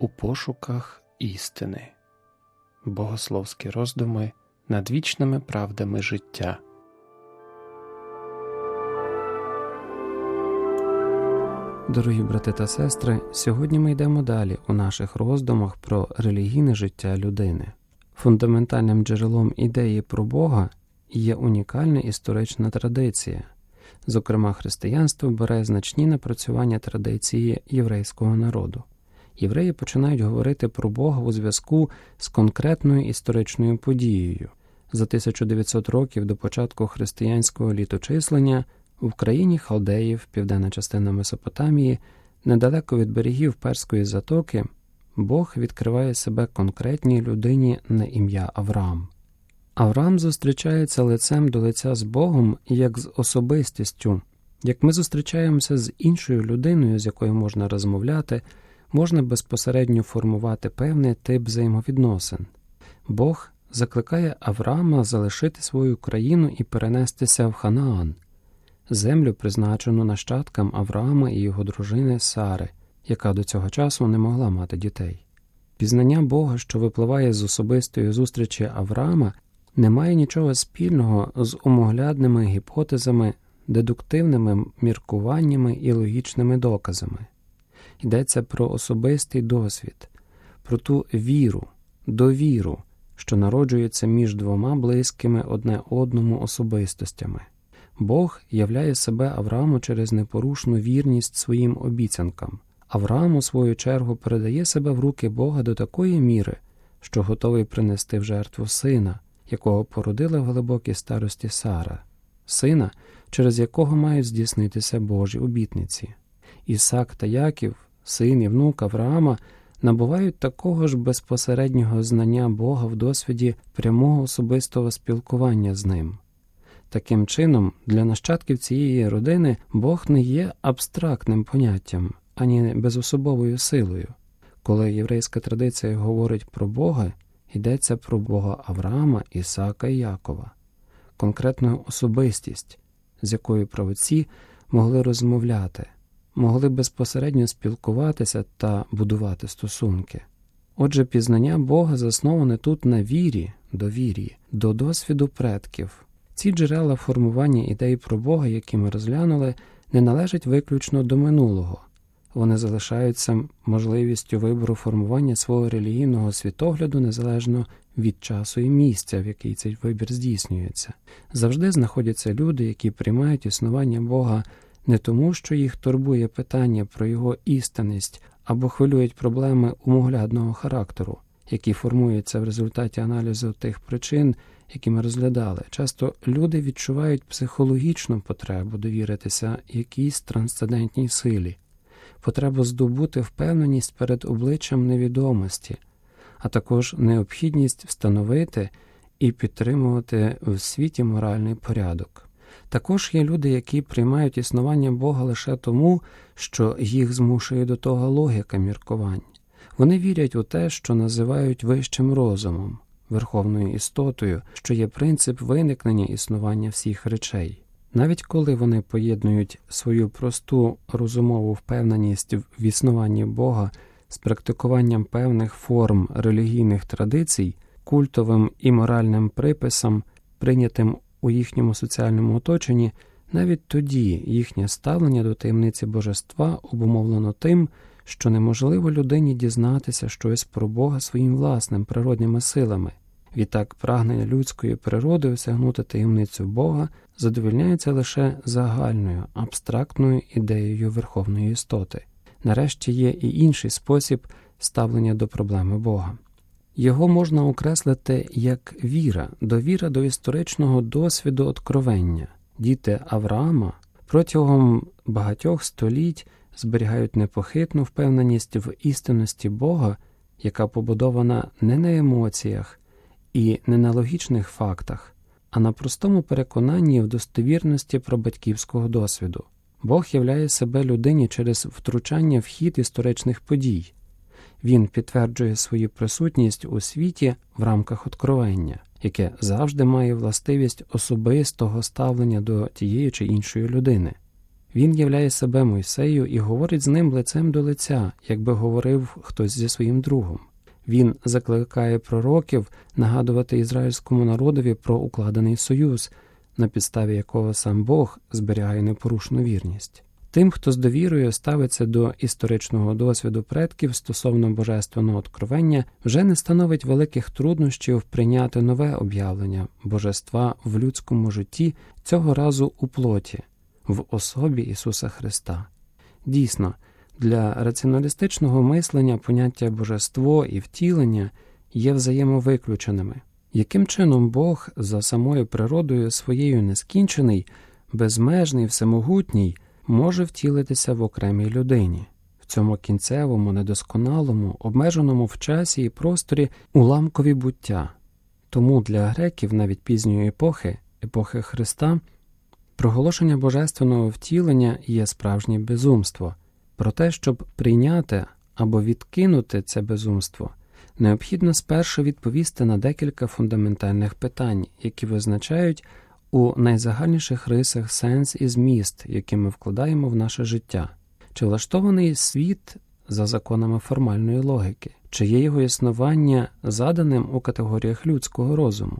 у пошуках істини, богословські роздуми над вічними правдами життя. Дорогі брати та сестри, сьогодні ми йдемо далі у наших роздумах про релігійне життя людини. Фундаментальним джерелом ідеї про Бога є унікальна історична традиція. Зокрема, християнство бере значні напрацювання традиції єврейського народу. Євреї починають говорити про Бога у зв'язку з конкретною історичною подією. За 1900 років до початку християнського літочислення в країні халдеїв, південна частина Месопотамії, недалеко від берегів Перської затоки, Бог відкриває себе конкретній людині на ім'я Авраам. Авраам зустрічається лицем до лиця з Богом як з особистістю, як ми зустрічаємося з іншою людиною, з якою можна розмовляти, можна безпосередньо формувати певний тип взаємовідносин. Бог закликає Авраама залишити свою країну і перенестися в Ханаан, землю, призначену нащадкам Авраама і його дружини Сари, яка до цього часу не могла мати дітей. Пізнання Бога, що випливає з особистої зустрічі Авраама, не має нічого спільного з умоглядними гіпотезами, дедуктивними міркуваннями і логічними доказами. Йдеться про особистий досвід, про ту віру, довіру, що народжується між двома близькими одне одному особистостями. Бог являє себе Аврааму через непорушну вірність своїм обіцянкам. Авраам, у свою чергу, передає себе в руки Бога до такої міри, що готовий принести в жертву сина, якого породила в глибокій старості Сара, сина, через якого мають здійснитися Божі обітниці. Ісак та Яків, син і внук Авраама, набувають такого ж безпосереднього знання Бога в досвіді прямого особистого спілкування з ним. Таким чином, для нащадків цієї родини Бог не є абстрактним поняттям, ані безособовою силою. Коли єврейська традиція говорить про Бога, йдеться про Бога Авраама, Ісака і Якова, конкретну особистість, з якою правоці могли розмовляти, могли безпосередньо спілкуватися та будувати стосунки. Отже, пізнання Бога засноване тут на вірі, довір'ї, до досвіду предків. Ці джерела формування ідей про Бога, які ми розглянули, не належать виключно до минулого, вони залишаються можливістю вибору формування свого релігійного світогляду незалежно від часу і місця, в який цей вибір здійснюється. Завжди знаходяться люди, які приймають існування Бога не тому, що їх турбує питання про його істинність або хвилюють проблеми умоглядного характеру, які формуються в результаті аналізу тих причин, які ми розглядали. Часто люди відчувають психологічну потребу довіритися якійсь трансцендентній силі потребу здобути впевненість перед обличчям невідомості, а також необхідність встановити і підтримувати в світі моральний порядок. Також є люди, які приймають існування Бога лише тому, що їх змушує до того логіка міркувань. Вони вірять у те, що називають вищим розумом, верховною істотою, що є принцип виникнення існування всіх речей. Навіть коли вони поєднують свою просту розумову впевненість в існуванні Бога з практикуванням певних форм релігійних традицій, культовим і моральним приписом, прийнятим у їхньому соціальному оточенні, навіть тоді їхнє ставлення до таємниці божества обумовлено тим, що неможливо людині дізнатися щось про Бога своїм власним природніми силами. Відтак прагнення людської природи осягнути таємницю Бога задовільняється лише загальною абстрактною ідеєю верховної істоти. Нарешті є і інший спосіб ставлення до проблеми Бога. Його можна окреслити як віра, довіра до історичного досвіду откровення. Діти Авраама протягом багатьох століть зберігають непохитну впевненість в істинності Бога, яка побудована не на емоціях і не на логічних фактах, а на простому переконанні в достовірності про батьківського досвіду. Бог являє себе людині через втручання в хід історичних подій. Він підтверджує свою присутність у світі в рамках откровення, яке завжди має властивість особистого ставлення до тієї чи іншої людини. Він являє себе Мойсею і говорить з ним лицем до лиця, якби говорив хтось зі своїм другом. Він закликає пророків нагадувати ізраїльському народові про укладений союз, на підставі якого сам Бог зберігає непорушну вірність. Тим, хто з довірою ставиться до історичного досвіду предків стосовно божественного откровення, вже не становить великих труднощів прийняти нове об'явлення божества в людському житті цього разу у плоті, в особі Ісуса Христа. Дійсно, для раціоналістичного мислення поняття божество і втілення є взаємовиключеними. Яким чином Бог за самою природою своєю нескінчений, безмежний, всемогутній може втілитися в окремій людині, в цьому кінцевому, недосконалому, обмеженому в часі і просторі уламкові буття. Тому для греків навіть пізньої епохи, епохи Христа, проголошення божественного втілення є справжнє безумство. Про те, щоб прийняти або відкинути це безумство, необхідно спершу відповісти на декілька фундаментальних питань, які визначають у найзагальніших рисах сенс і зміст, який ми вкладаємо в наше життя, чи влаштований світ за законами формальної логіки, чи є його існування заданим у категоріях людського розуму,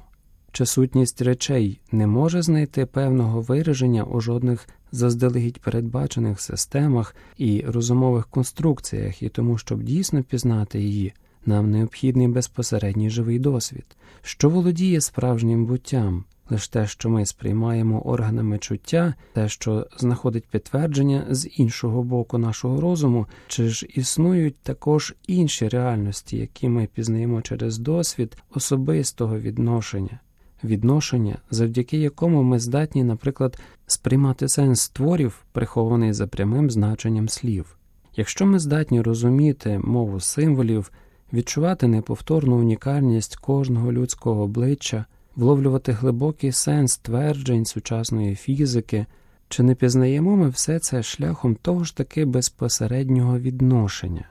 чи сутність речей не може знайти певного вираження у жодних заздалегідь передбачених системах і розумових конструкціях, і тому, щоб дійсно пізнати її, нам необхідний безпосередній живий досвід, що володіє справжнім буттям. Лише те, що ми сприймаємо органами чуття, те, що знаходить підтвердження з іншого боку нашого розуму, чи ж існують також інші реальності, які ми пізнаємо через досвід особистого відношення, відношення, завдяки якому ми здатні, наприклад, сприймати сенс творів, прихований за прямим значенням слів. Якщо ми здатні розуміти мову символів, відчувати неповторну унікальність кожного людського обличчя вловлювати глибокий сенс тверджень сучасної фізики, чи не пізнаємо ми все це шляхом того ж таки безпосереднього відношення?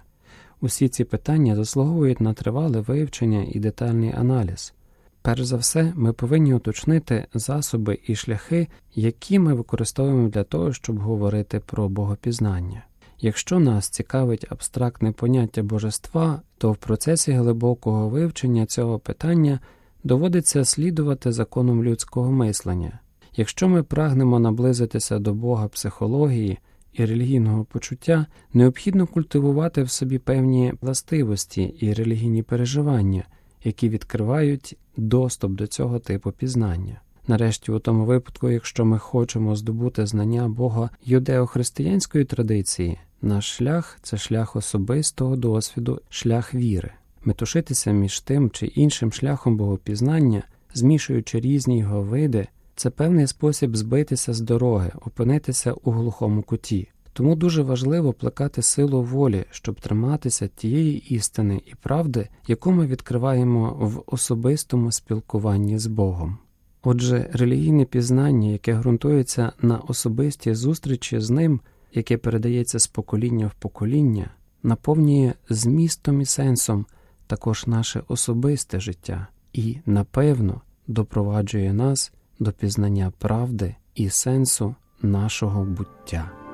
Усі ці питання заслуговують на тривале вивчення і детальний аналіз. Перш за все, ми повинні уточнити засоби і шляхи, які ми використовуємо для того, щоб говорити про богопізнання. Якщо нас цікавить абстрактне поняття божества, то в процесі глибокого вивчення цього питання доводиться слідувати законом людського мислення. Якщо ми прагнемо наблизитися до Бога психології і релігійного почуття, необхідно культивувати в собі певні властивості і релігійні переживання, які відкривають доступ до цього типу пізнання. Нарешті, у тому випадку, якщо ми хочемо здобути знання Бога юдео-християнської традиції, наш шлях це шлях особистого досвіду, шлях віри метушитися між тим чи іншим шляхом богопізнання, змішуючи різні його види, це певний спосіб збитися з дороги, опинитися у глухому куті. Тому дуже важливо плекати силу волі, щоб триматися тієї істини і правди, яку ми відкриваємо в особистому спілкуванні з Богом. Отже, релігійне пізнання, яке ґрунтується на особистій зустрічі з ним, яке передається з покоління в покоління, наповнює змістом і сенсом також наше особисте життя і, напевно, допроваджує нас до пізнання правди і сенсу нашого буття.